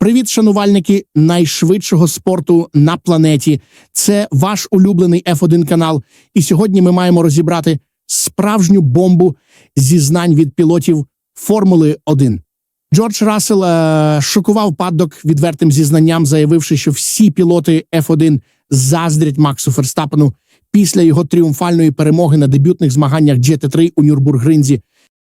Привіт, шанувальники найшвидшого спорту на планеті. Це ваш улюблений F1 канал. І сьогодні ми маємо розібрати справжню бомбу зізнань від пілотів Формули 1. Джордж Рассел е, шокував паддок відвертим зізнанням, заявивши, що всі пілоти F1 заздрять Максу Ферстапену після його тріумфальної перемоги на дебютних змаганнях GT3 у Нюрбургринзі.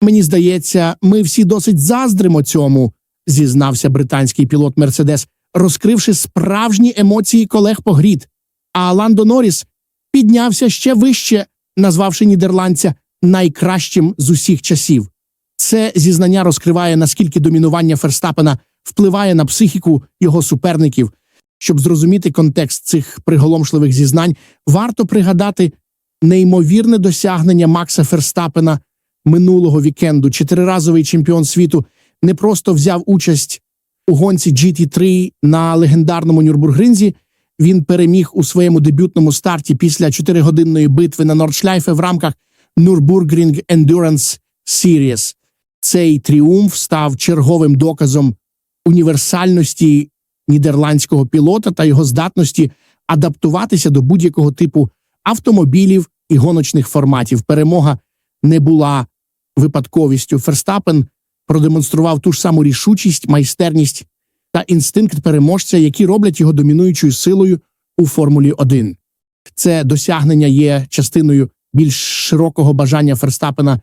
Мені здається, ми всі досить заздримо цьому, зізнався британський пілот Мерседес, розкривши справжні емоції колег по грід. А Ландо Норріс піднявся ще вище, назвавши нідерландця найкращим з усіх часів. Це зізнання розкриває, наскільки домінування Ферстапена впливає на психіку його суперників. Щоб зрозуміти контекст цих приголомшливих зізнань, варто пригадати неймовірне досягнення Макса Ферстапена минулого вікенду. Чотириразовий чемпіон світу не просто взяв участь у гонці GT3 на легендарному Нюрбургринзі. Він переміг у своєму дебютному старті після чотиригодинної битви на Нордшляйфе в рамках Nürburgring Endurance Series. Цей тріумф став черговим доказом універсальності нідерландського пілота та його здатності адаптуватися до будь-якого типу автомобілів і гоночних форматів. Перемога не була випадковістю. Ферстапен продемонстрував ту ж саму рішучість, майстерність та інстинкт переможця, які роблять його домінуючою силою у Формулі 1. Це досягнення є частиною більш широкого бажання Ферстапена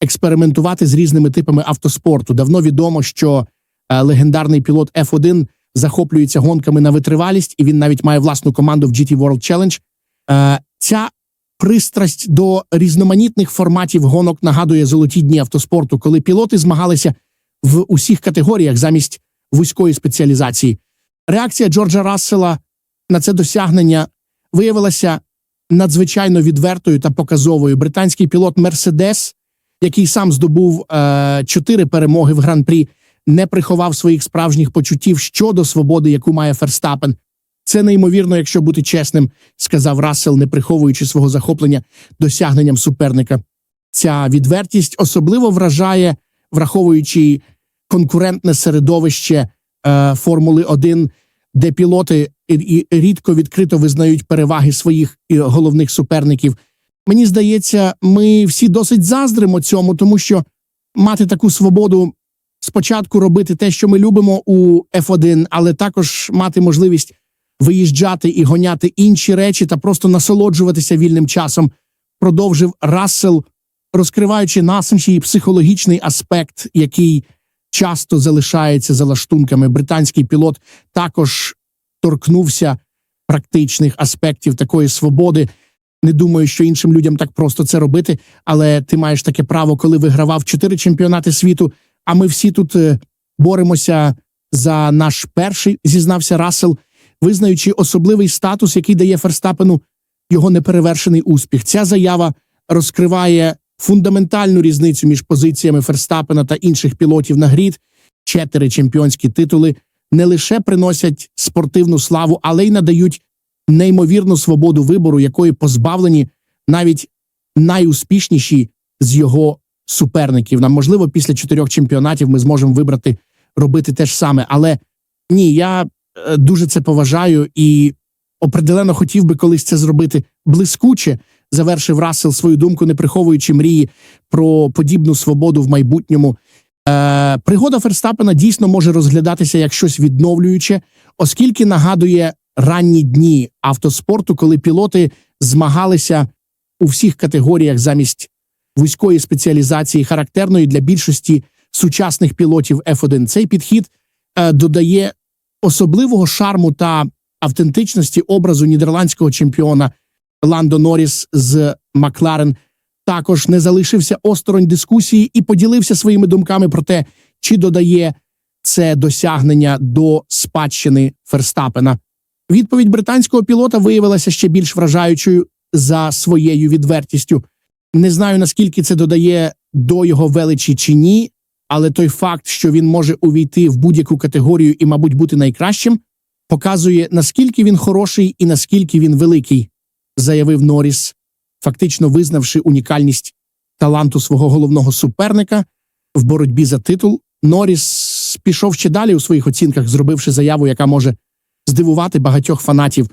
експериментувати з різними типами автоспорту. Давно відомо, що е, легендарний пілот F1 захоплюється гонками на витривалість, і він навіть має власну команду в GT World Challenge. Е, ця пристрасть до різноманітних форматів гонок нагадує золоті дні автоспорту, коли пілоти змагалися в усіх категоріях замість вузької спеціалізації. Реакція Джорджа Рассела на це досягнення виявилася надзвичайно відвертою та показовою. Британський пілот Мерседес, який сам здобув е, чотири перемоги в гран-прі, не приховав своїх справжніх почуттів щодо свободи, яку має Ферстапен. Це неймовірно, якщо бути чесним, сказав Рассел, не приховуючи свого захоплення досягненням суперника. Ця відвертість особливо вражає, враховуючи конкурентне середовище е, Формули 1, де пілоти рідко відкрито визнають переваги своїх головних суперників. Мені здається, ми всі досить заздримо цьому, тому що мати таку свободу спочатку робити те, що ми любимо у F1, але також мати можливість виїжджати і гоняти інші речі та просто насолоджуватися вільним часом, продовжив Рассел, розкриваючи насенший психологічний аспект, який часто залишається за лаштунками. Британський пілот також торкнувся практичних аспектів такої свободи. Не думаю, що іншим людям так просто це робити, але ти маєш таке право, коли вигравав чотири чемпіонати світу. А ми всі тут е, боремося за наш перший, зізнався Рассел, визнаючи особливий статус, який дає Ферстапену його неперевершений успіх. Ця заява розкриває фундаментальну різницю між позиціями Ферстапена та інших пілотів на грід. Чотири чемпіонські титули не лише приносять спортивну славу, але й надають неймовірну свободу вибору, якої позбавлені навіть найуспішніші з його суперників. Нам можливо, після чотирьох чемпіонатів ми зможемо вибрати робити те ж саме. Але ні, я дуже це поважаю і определено хотів би колись це зробити блискуче. Завершив Рассел свою думку, не приховуючи мрії про подібну свободу в майбутньому. Е, пригода Ферстапена дійсно може розглядатися як щось відновлююче, оскільки нагадує ранні дні автоспорту, коли пілоти змагалися у всіх категоріях замість вузької спеціалізації, характерної для більшості сучасних пілотів F1. Цей підхід е, додає особливого шарму та автентичності образу нідерландського чемпіона Ландо Норріс з Макларен. Також не залишився осторонь дискусії і поділився своїми думками про те, чи додає це досягнення до спадщини Ферстапена. Відповідь британського пілота виявилася ще більш вражаючою за своєю відвертістю. Не знаю наскільки це додає до його величі чи ні, але той факт, що він може увійти в будь-яку категорію і, мабуть, бути найкращим, показує наскільки він хороший і наскільки він великий, заявив Норріс, фактично визнавши унікальність таланту свого головного суперника в боротьбі за титул. Норріс пішов ще далі у своїх оцінках, зробивши заяву, яка може здивувати багатьох фанатів.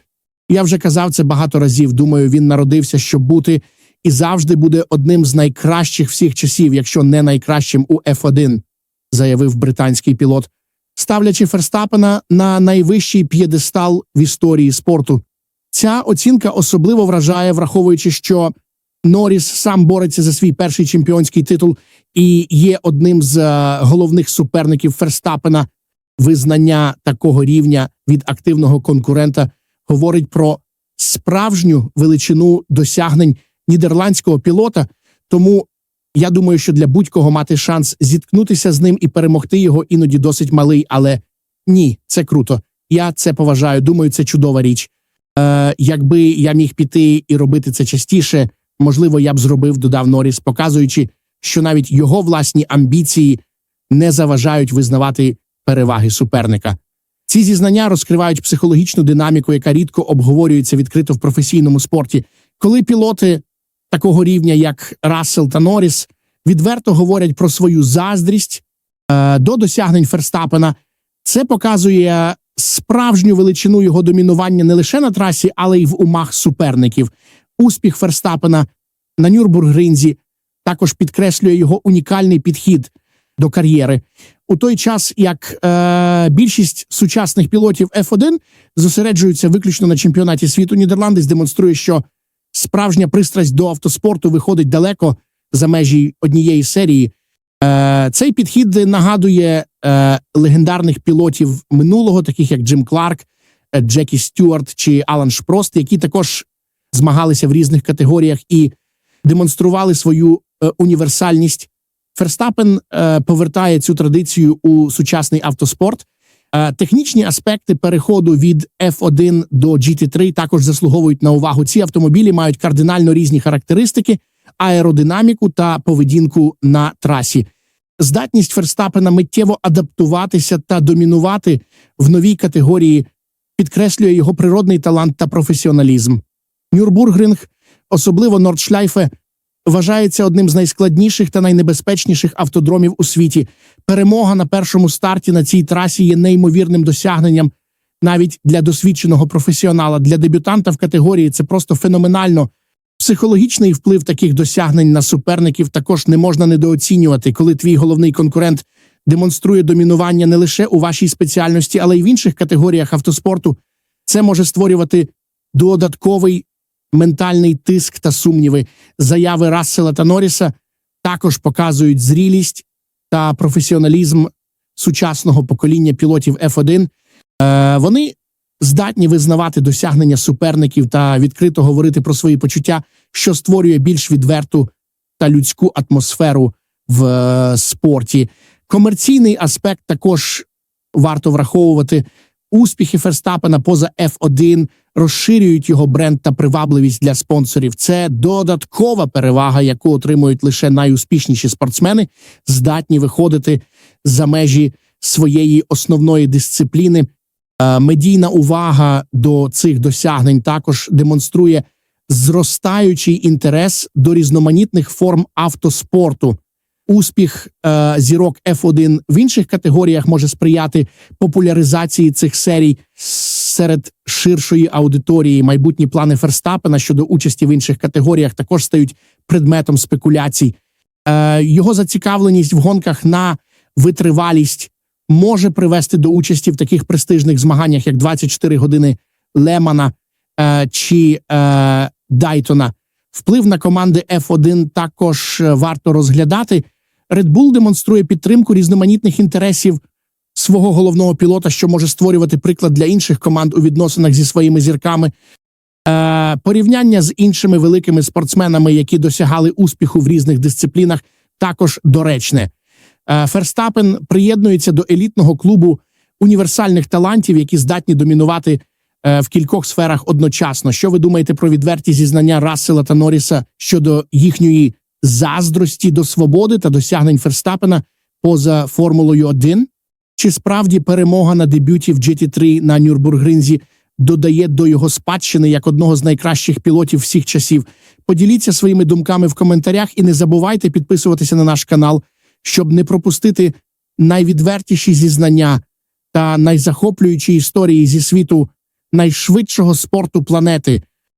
Я вже казав це багато разів. Думаю, він народився, щоб бути, і завжди буде одним з найкращих всіх часів, якщо не найкращим у F1, заявив британський пілот, ставлячи Ферстапена на найвищий п'єдестал в історії спорту. Ця оцінка особливо вражає, враховуючи, що Норріс сам бореться за свій перший чемпіонський титул і є одним з е, головних суперників Ферстапена. Визнання такого рівня від активного конкурента говорить про справжню величину досягнень нідерландського пілота. Тому я думаю, що для будь-кого мати шанс зіткнутися з ним і перемогти його іноді досить малий. Але ні, це круто. Я це поважаю. Думаю, це чудова річ. Е, якби я міг піти і робити це частіше, можливо, я б зробив, додав Норріс, показуючи, що навіть його власні амбіції не заважають визнавати переваги суперника. Ці зізнання розкривають психологічну динаміку, яка рідко обговорюється відкрито в професійному спорті, коли пілоти такого рівня, як Рассел та Норріс, відверто говорять про свою заздрість е, до досягнень Ферстапена. Це показує справжню величину його домінування не лише на трасі, але й в умах суперників. Успіх Ферстапена на Нюрбургринзі також підкреслює його унікальний підхід до кар'єри. У той час, як е, більшість сучасних пілотів F1 зосереджуються виключно на чемпіонаті світу, Нідерландець демонструє, що справжня пристрасть до автоспорту виходить далеко за межі однієї серії. Е, цей підхід нагадує е, легендарних пілотів минулого, таких як Джим Кларк, е, Джекі Стюарт чи Алан Шпрост, які також змагалися в різних категоріях і демонстрували свою е, універсальність. Ферстапен е, повертає цю традицію у сучасний автоспорт. Е, технічні аспекти переходу від F1 до GT3 також заслуговують на увагу. Ці автомобілі мають кардинально різні характеристики, аеродинаміку та поведінку на трасі. Здатність Ферстапена миттєво адаптуватися та домінувати в новій категорії підкреслює його природний талант та професіоналізм. Нюрбургринг, особливо Нордшляйфе, вважається одним з найскладніших та найнебезпечніших автодромів у світі. Перемога на першому старті на цій трасі є неймовірним досягненням навіть для досвідченого професіонала. Для дебютанта в категорії це просто феноменально. Психологічний вплив таких досягнень на суперників також не можна недооцінювати, коли твій головний конкурент демонструє домінування не лише у вашій спеціальності, але й в інших категоріях автоспорту. Це може створювати додатковий ментальний тиск та сумніви. Заяви Рассела та Норріса також показують зрілість та професіоналізм сучасного покоління пілотів F1. Е, вони здатні визнавати досягнення суперників та відкрито говорити про свої почуття, що створює більш відверту та людську атмосферу в е, спорті. Комерційний аспект також варто враховувати. Успіхи Ферстапена поза F1 розширюють його бренд та привабливість для спонсорів. Це додаткова перевага, яку отримують лише найуспішніші спортсмени, здатні виходити за межі своєї основної дисципліни. Е, Медійна увага до цих досягнень також демонструє зростаючий інтерес до різноманітних форм автоспорту. Успіх е, зірок F1 в інших категоріях може сприяти популяризації цих серій серед ширшої аудиторії. Майбутні плани Ферстапена щодо участі в інших категоріях також стають предметом спекуляцій. Е, його зацікавленість в гонках на витривалість може привести до участі в таких престижних змаганнях, як 24 години Лемана е, чи е, Дайтона. Вплив на команди F1 також е, варто розглядати. Red Bull демонструє підтримку різноманітних інтересів свого головного пілота, що може створювати приклад для інших команд у відносинах зі своїми зірками. Е, порівняння з іншими великими спортсменами, які досягали успіху в різних дисциплінах, також доречне. Е, Ферстапен приєднується до елітного клубу універсальних талантів, які здатні домінувати е, в кількох сферах одночасно. Що ви думаєте про відверті зізнання Рассела та Норріса щодо їхньої заздрості до свободи та досягнень Ферстапена поза Формулою 1? Чи справді перемога на дебюті в GT3 на Нюрбургринзі додає до його спадщини як одного з найкращих пілотів всіх часів? Поділіться своїми думками в коментарях і не забувайте підписуватися на наш канал, щоб не пропустити найвідвертіші зізнання та найзахоплюючі історії зі світу найшвидшого спорту планети.